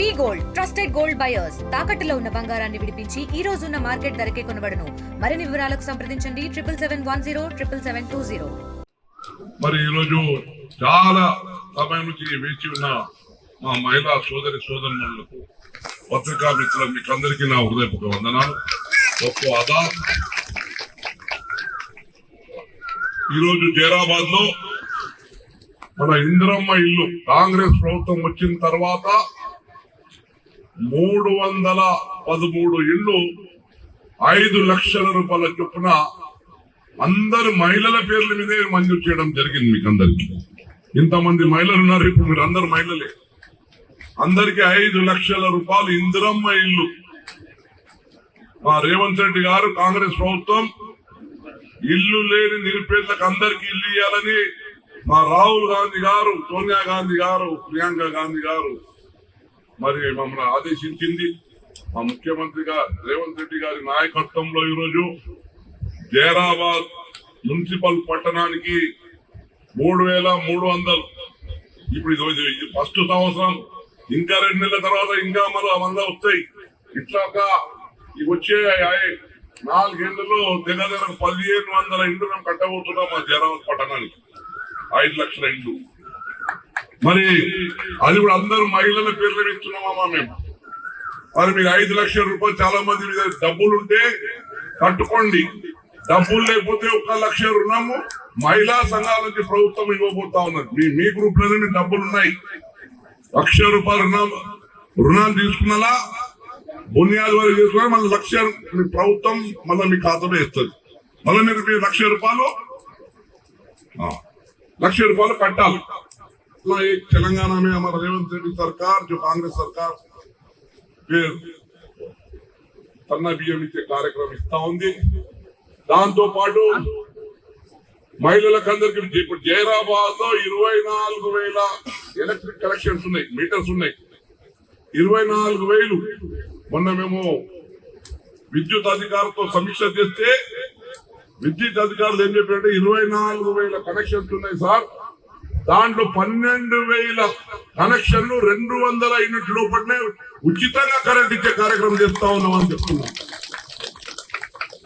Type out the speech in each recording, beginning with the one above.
V gold trusted gold buyers. తాకట్టులో ఉన్న బంగారాన్ని విడిపించి ఈ రోజు ఉన్న మార్కెట్ ధరకే కొనబడను. మరిన్ని వివరాలకు సంప్రదించండి. Triple seven one zero triple seven two zero. మరి ఈరోజు చాలా సమయం నుంచి వేచి ఉన్న మా మహిళా సోదరి సోదరులకు పత్రికా మిత్రులకు మీకు అందరికీ నా హృదయపూర్వక వందనాలు. ఒక్క అదా. ఈరోజు జైరాబాద్లో మన ఇందిరమ్మ ఇల్లు కాంగ్రెస్ ప్రభుత్వం వచ్చిన తర్వాత మూడు వందల పదమూడు ఇళ్ళు ఐదు లక్షల రూపాయల చొప్పున అందరు మహిళల పేర్ల మీదే మంజూరు చేయడం జరిగింది మీకు అందరికి ఇంతమంది మహిళలు ఉన్నారు ఇప్పుడు మీరు అందరు మహిళలే. అందరికి ఐదు లక్షల రూపాయలు ఇందిరమ్మ ఇల్లు. మా రేవంత్ రెడ్డి గారు కాంగ్రెస్ ప్రభుత్వం ఇల్లు లేని నిరుపేదలకు అందరికి ఇల్లు ఇవ్వాలని మా రాహుల్ గాంధీ గారు సోనియా గాంధీ గారు ప్రియాంక గాంధీ గారు మరి మమ్మల్ని ఆదేశించింది మా ముఖ్యమంత్రిగా రేవంత్ రెడ్డి గారి నాయకత్వంలో ఈరోజు జైరాబాద్ మున్సిపల్ పట్టణానికి మూడు వేల మూడు వందలు. ఇప్పుడు ఇది ఇది ఫస్ట్ సంవత్సరం. ఇంకా రెండు నెలల తర్వాత ఇంకా మరో వంద వస్తాయి. ఇట్లాక వచ్చే నాలుగేళ్ళలో దగ్గర దగ్గర పదిహేను వందల ఇండ్లు మేము కట్టబోతున్నాం మా జైరాబాద్ పట్టణానికి. ఐదు లక్షల ఇండ్లు. మరి అది కూడా అందరూ మహిళల పేర్లు ఇస్తున్నామా మేము? మరి మీకు ఐదు లక్షల రూపాయలు చాలా మంది మీద డబ్బులు ఉంటే కట్టుకోండి. డబ్బులు లేకపోతే ఒక లక్ష రుణము మహిళా సంఘాల నుంచి ప్రభుత్వం ఇవ్వబోతా ఉన్నది. మీ మీ గ్రూప్లోనే మీ డబ్బులు ఉన్నాయి. లక్ష రూపాయలు రుణం రుణాలు తీసుకున్నలా? బునియాదు వరకు తీసుకున్నా మళ్ళీ లక్ష మీ ప్రభుత్వం మళ్ళీ మీ ఖాతాలో ఇస్తుంది మళ్ళీ మీరు మీ లక్ష రూపాయలు లక్ష రూపాయలు కట్టాలి. इतना एक तेलंगाना में हमारा रेवंत रेड्डी सरकार जो कांग्रेस सरकार फिर తన్న బియ్యం ఇచ్చే కార్యక్రమం ఇస్తా ఉంది దాంతో పాటు మహిళలకు అందరికి ఇప్పుడు జైరాబాద్ లో ఇరవై నాలుగు వేల ఎలక్ట్రిక్ కనెక్షన్స్ ఉన్నాయి మీటర్స్ ఉన్నాయి ఇరవై నాలుగు వేలు మొన్న మేము విద్యుత్ అధికారులతో సమీక్ష చేస్తే విద్యుత్ అధికారులు ఏం చెప్పారంటే ఇరవై నాలుగు వేల కనెక్షన్స్ ఉన్నాయి సార్ దాంట్లో పన్నెండు వేల కనెక్షన్లు రెండు వందల యూనిట్ లోపలనే ఉచితంగా కరెంట్ ఇచ్చే కార్యక్రమం చేస్తా ఉన్నామని చెప్తున్నాం.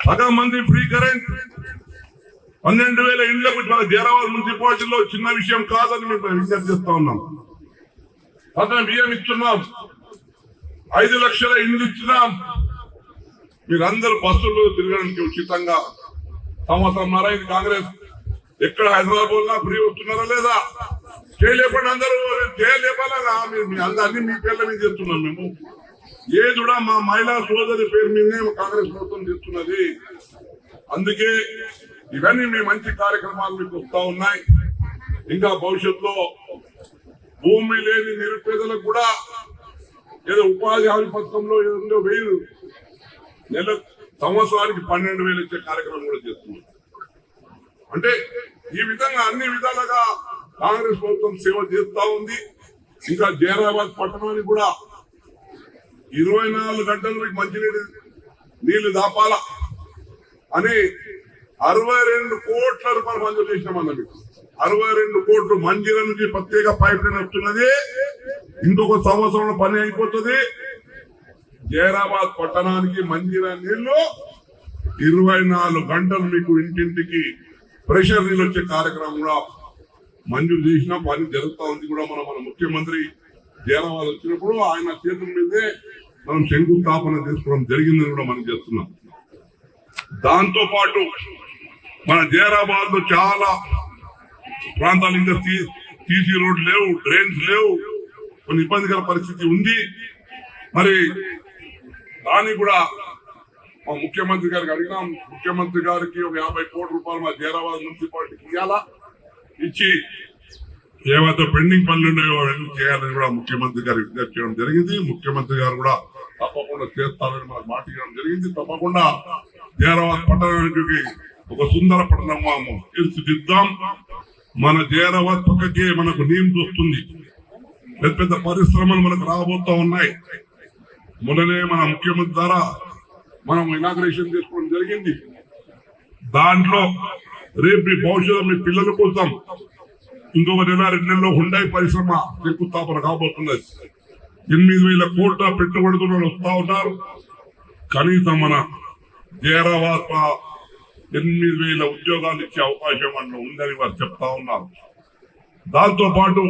సగం మంది ఫ్రీ కరెంట్. పన్నెండు వేల ఇండ్లకు మన జైరాబాద్ మున్సిపాలిటీలో చిన్న విషయం కాదని మేము విజ్ఞప్తి చేస్తా ఉన్నాం. అతను బియ్యం ఇస్తున్నాం. ఐదు లక్షల ఇండ్లు ఇచ్చినాం. మీరందరూ బస్సులు తిరగడానికి ఉచితంగా. సంవత్సరం ఇది కాంగ్రెస్ ఎక్కడ హైదరాబాద్ పోయినా ఫ్రీ వస్తున్నారా లేదా? చేయలేపండి అందరూ. చేయలేపాలా మీ అందరినీ మీ పేర్ల మీద చేస్తున్నాం మేము. ఏది కూడా మా మహిళా సోదరి పేరు మీదనే కాంగ్రెస్ ప్రభుత్వం చేస్తున్నది అందుకే ఇవన్నీ మీ మంచి కార్యక్రమాలు మీకు వస్తా ఉన్నాయి. ఇంకా భవిష్యత్తులో భూమి లేని నిరుపేదలకు కూడా ఏదో ఉపాధి హామీ పథకంలో ఏదో వెయ్యి నెల సంవత్సరానికి పన్నెండు వేలు ఇచ్చే కార్యక్రమం కూడా చేస్తున్నాం. అంటే ఈ విధంగా అన్ని విధాలుగా కాంగ్రెస్ ప్రభుత్వం సేవ చేస్తా ఉంది. ఇంకా జైరాబాద్ పట్టణానికి కూడా ఇరవై నాలుగు గంటలు మీకు మంచినీళ్ళు నీళ్ళు దాపాల అని అరవై రెండు కోట్ల రూపాయలు మంజూరు చేసినామన్న మీకు అరవై రెండు కోట్లు మంజీల నుంచి ప్రత్యేక పైప్ లైన్ వస్తున్నది. ఇంకొక సంవత్సరంలో పని అయిపోతుంది. జైరాబాద్ పట్టణానికి మంజీర నీళ్ళు ఇరవై నాలుగు గంటలు మీకు ఇంటింటికి ప్రెషర్ నీళ్ళు వచ్చే కార్యక్రమం కూడా మంజూరు చేసినా పని జరుగుతూ ఉంది కూడా మన మన ముఖ్యమంత్రి జయరాబాద్ వచ్చినప్పుడు ఆయన చేతుల మీదే మనం శంకుస్థాపన చేసుకోవడం జరిగిందని కూడా మనం చేస్తున్నాం. దాంతో పాటు మన జైరాబాద్లో చాలా ప్రాంతాలు ఇంకా తీసీ రోడ్ లేవు డ్రైన్స్ లేవు కొన్ని ఇబ్బందికర పరిస్థితి ఉంది. మరి దానికి కూడా మా ముఖ్యమంత్రి గారికి అడిగినాం. ముఖ్యమంత్రి గారికి ఒక యాభై కోట్ల రూపాయలు మా జీరాబాద్ మున్సిపాలిటీకి ఇవ్వాలా ఇచ్చి ఏవైతే పెండింగ్ పనులు ఉన్నాయో అవన్నీ చేయాలని కూడా ముఖ్యమంత్రి గారు విజ్ఞప్తి చేయడం జరిగింది. ముఖ్యమంత్రి గారు కూడా తప్పకుండా చేస్తారని మనకు మాట ఇవ్వడం జరిగింది. తప్పకుండా జీరాబాద్ పట్టణానికి ఒక సుందర పట్టణం తీర్చిదిద్దాం. మన జీరాబాద్ పక్కకే మనకు నీమ్ వస్తుంది. పెద్ద పెద్ద పరిశ్రమలు మనకు రాబోతా ఉన్నాయి. మొన్ననే మన ముఖ్యమంత్రి ద్వారా మనం ఇనాగ్రేషన్ చేసుకోవడం జరిగింది. దాంట్లో రేపు మీ భవిష్యత్తు మీ పిల్లల కోసం ఇంకొక నెల రెండు నెలలో హుండాయి పరిశ్రమ శంకుస్థాపన కాబోతున్నది. ఎనిమిది వేల కోట్ల పెట్టుబడుతున్న వస్తా ఉన్నారు. కనీసం మన జయరాబాద్ ఎనిమిది వేల ఉద్యోగాలు ఇచ్చే అవకాశం అన్న ఉందని వారు చెప్తా ఉన్నారు. దాంతో పాటు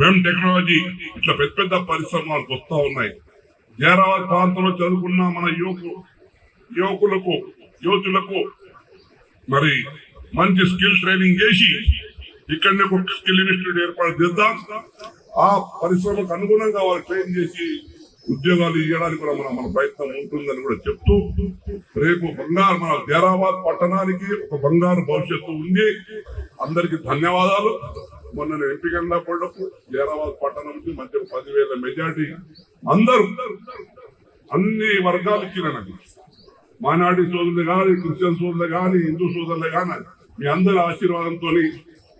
మేము టెక్నాలజీ ఇట్లా పెద్ద పెద్ద పరిశ్రమలకు వస్తూ ఉన్నాయి. జయరాబాద్ ప్రాంతంలో చదువుకున్న మన యువకు యువకులకు యువతులకు మరి మంచి స్కిల్ ట్రైనింగ్ చేసి ఇక్కడనే ఒక స్కిల్ ఇన్స్టిట్యూట్ ఏర్పాటు చేద్దాం. ఆ పరిశ్రమకు అనుగుణంగా వాళ్ళు ట్రైన్ చేసి ఉద్యోగాలు ఇవ్వడానికి కూడా మన మన ప్రయత్నం ఉంటుందని కూడా చెప్తూ రేపు బంగారు మన జైరాబాద్ పట్టణానికి ఒక బంగారు భవిష్యత్తు ఉంది. అందరికి ధన్యవాదాలు. మొన్న నేను ఎంపికన్నా పడ్డప్పుడు జైరాబాద్ పట్టణంకి మధ్య పదివేల మెజార్టీ అందరూ అన్ని వర్గాలు ఇచ్చిన మానాడి సోదరులు కానీ క్రిస్టియన్ సోదరులు కానీ హిందూ సోదరులు కానీ మీ అందరి ఆశీర్వాదంతో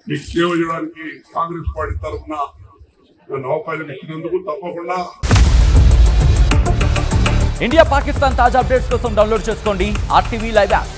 మీకు సేవ చేయడానికి కాంగ్రెస్ పార్టీ తరఫున నన్ను అవకాశం ఇచ్చినందుకు తప్పకుండా ఇండియా పాకిస్తాన్ తాజా అప్డేట్స్ కోసం డౌన్లోడ్ చేసుకోండి ఆర్టీవీ లైవ్ యాప్.